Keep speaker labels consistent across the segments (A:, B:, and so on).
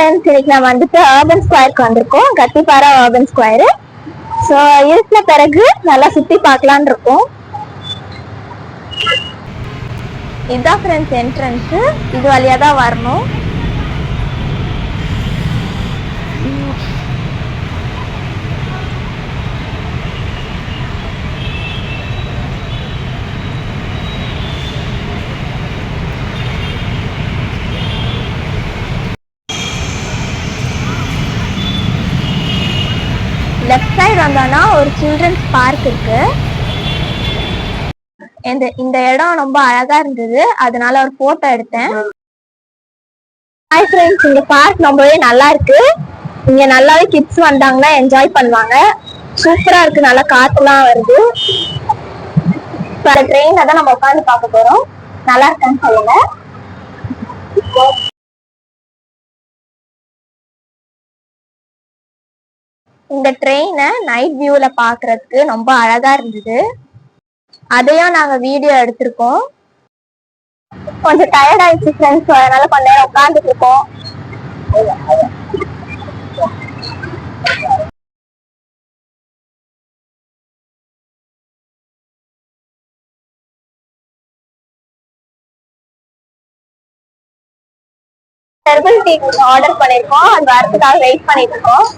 A: Friends இன்னைக்கு நம்ம வந்துட்டு ஆர்பன் ஸ்கொயருக்கு வந்திருக்கோம். கத்திப்பாரா ஆர்பன் ஸ்கொயரு ஸோ இருட்டின பிறகு நல்லா சுத்தி பார்க்கலான் இருக்கோம். இதுதான் ஃப்ரெண்ட்ஸ் என்ட்ரன்ஸ் இது வழியாக தான் வரணும். வந்தோம்னா ஒரு சில்ட்ரன்ஸ் பார்க் இருக்கு. இந்த இந்த இடம் ரொம்ப அழகா இருந்தது. அதனால ஒரு போட்டோ எடுத்தேன். ஹாய் ஃப்ரெண்ட்ஸ் இந்த பார்க் ரொம்பவே நல்லா இருக்கு. இங்க நல்லாவே கிட்ஸ் வந்தாங்கன்னா என்ஜாய் பண்ணுவாங்க. சூப்பரா இருக்கு. நல்லா காத்துலாம் வருது. இப்போ ட்ரெயின்ல தான் நம்ம உட்காந்து பார்க்க போறோம். நல்லா இருக்கான்னு சொல்லுங்க. இந்த ட்ரெயினை நைட் வியூல பாக்குறதுக்கு ரொம்ப அழகா இருந்தது. அதையும் நாங்கள் வீடியோ எடுத்திருக்கோம். கொஞ்சம் டயர்ட் ஆயிடுச்சு ஃப்ரெண்ட்ஸ் அதனால கொஞ்ச நேரம் உட்காந்துட்டு இருக்கோம். ஹெர்பல் டீ ஆர்டர் பண்ணிருக்கோம். அது வரதுக்காக வெயிட் பண்ணிட்டு இருக்கோம்.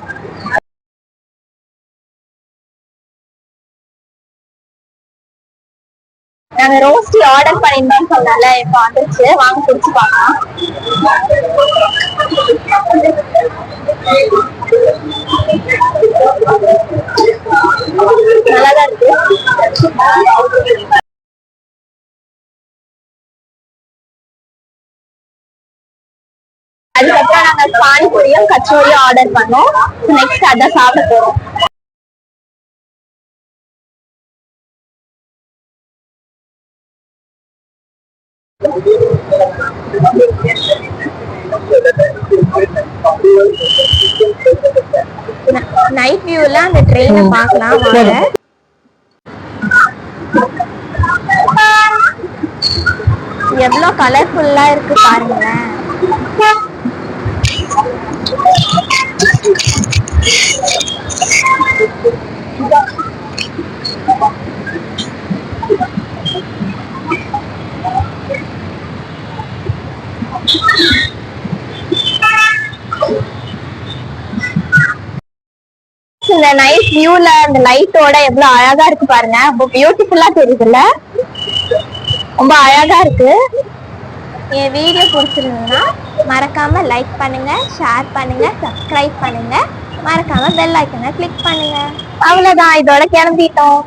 A: நாங்க ரோஸ்டி ஆர்டர் பண்ணிருந்தோம் சொன்னால இப்ப வந்துருச்சு. வாங்க குடிச்சு பார்க்கலாம். நல்லாதான் இருக்கு. அதுக்கப்புறம் நாங்க பானிபூரியும் கச்சோரியும் ஆர்டர் பண்ணோம். நெக்ஸ்ட் அதான் சாப்பிட போறோம். நைட் வியூல அந்த ட்ரெயினை பார்க்கலாம் வாங்க. எவ்வளவு கலர்ஃபுல்லா இருக்கு பாருங்களேன். இந்த நைட் வியூல அந்த லைட்டோட எவ்வளவு அழகா இருக்கு பாருங்க. ரொம்ப பியூட்டிஃபுல்லா தெரியுதுல்ல? ரொம்ப அழகா இருக்கு. என் வீடியோ பிடிச்சிருந்ததுன்னா மறக்காம லைக் பண்ணுங்க ஷேர் பண்ணுங்க சப்ஸ்கிரைப் பண்ணுங்க. மறக்காம பெல் ஐக்கனை கிளிக் பண்ணுங்க. அவ்வளவுதான். இதோட கிளம்பிட்டோம்.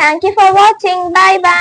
A: தேங்க்யூ ஃபார் வாட்சிங் பாய் பை